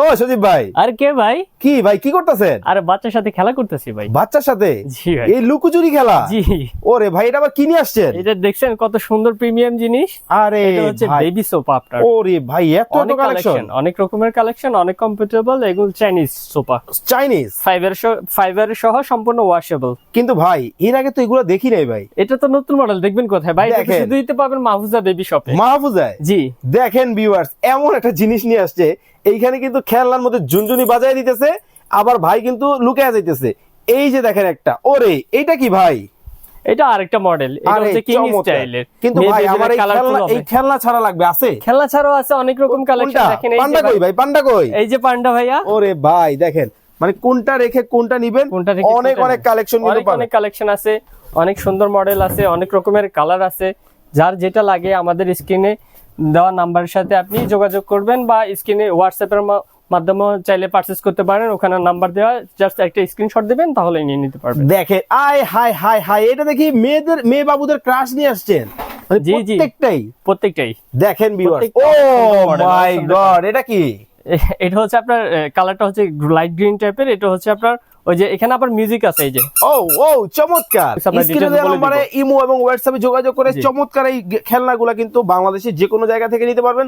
ও সজীব ভাই। আর কে ভাই? কি ভাই কি করতেছেন? আরে বাচ্চার সাথে খেলা করতেছি ভাই। বাচ্চার সাথে? জি ভাই। এই লুকোচুরি খেলা? জি। ওরে ভাই এটা আবার কি নিয়ে আসছেন? এটা দেখছেন কত সুন্দর প্রিমিয়াম জিনিস? আরে এটা হচ্ছে ভাই। বেবি সোফা আপনার ওরে ভাই এত এত কালেকশন অনেক রকমের কালেকশন অনেক কমফোর্টেবল এগুলো Chinese sofa Chinese fiber fiber সহ সম্পূর্ণ ওয়াশেবল কিন্তু ভাই এর আগে তো এগুলো দেখি নাই ভাই। এটা তো নতুন মডেল দেখবেন কোথায়? ভাই এটা শুধু দিতে পাবেন মাহফুজা বেবি শপে মাহফুজায় জি। দেখেন ভিউয়ার্স এমন একটা জিনিস নিয়ে আসছে। এইখানে কিন্তু খেলনার মধ্যে ঝুনঝুনি বাজায় দিতেছে আবার ভাই কিন্তু লুকিয়ে যাইতেছে। এই যে দেখেন একটা ওরে এইটা কি ভাই? এটা আরেকটা মডেল এটা হচ্ছে কিং স্টাইলের কিন্তু ভাই আমার এই খেলনা এই খেলনা ছাড়া লাগবে আছে? খেলনা ছাড়াও আছে অনেক রকম কালেকশন দেখেন এই পান্ডা কই ভাই- পান্ডা কই? এই যে পান্ডা ভাইয়া। ওরে ভাই দেখেন মানে কোনটা রেখে কোনটা নিবেন? অনেক অনেক কালেকশন কিন্তু পাবেন। অনেক কালেকশন আছে অনেক সুন্দর মডেল আছে অনেক রকমের কালার আছে। যার যেটা লাগে আমাদের স্ক্রিনে দেওয়া নাম্বারের সাথে আপনি যোগাযোগ করবেন বা স্ক্রিনে হোয়াটসঅ্যাপের মাধ্যমে চাইলে পারচেস করতে পারেন। ওখানে নাম্বার দেওয়া জাস্ট একটা স্ক্রিনশট দিবেন তাহলে নিয়ে নিতে পারবেন। দেখেন আয় হাই হাই হাই এটা দেখি মেয়েদের মেয়ে বাবুদের ক্রাশ নিয়ে আসছেন। মানে জি, জি। প্রত্যেকটাই। প্রত্যেকটাই। দেখেন ভিউয়ার্স ও মাই গড এটা কি? এটা হচ্ছে আপনার কালারটা হচ্ছে লাইট গ্রিন টাইপের এটা হচ্ছে আপনার ওই যে এখানে আবার মিউজিক আছে এই যে। ও ও চমৎকার। আমরা স্ক্রিনে দেওয়া বলে নম্বরে ইমো এবং হোয়াটসঅ্যাপে যোগাযোগ করে চমৎকার এই খেলনাগুলা কিন্তু বাংলাদেশের যে কোনো জায়গা থেকে নিতে পারবেন।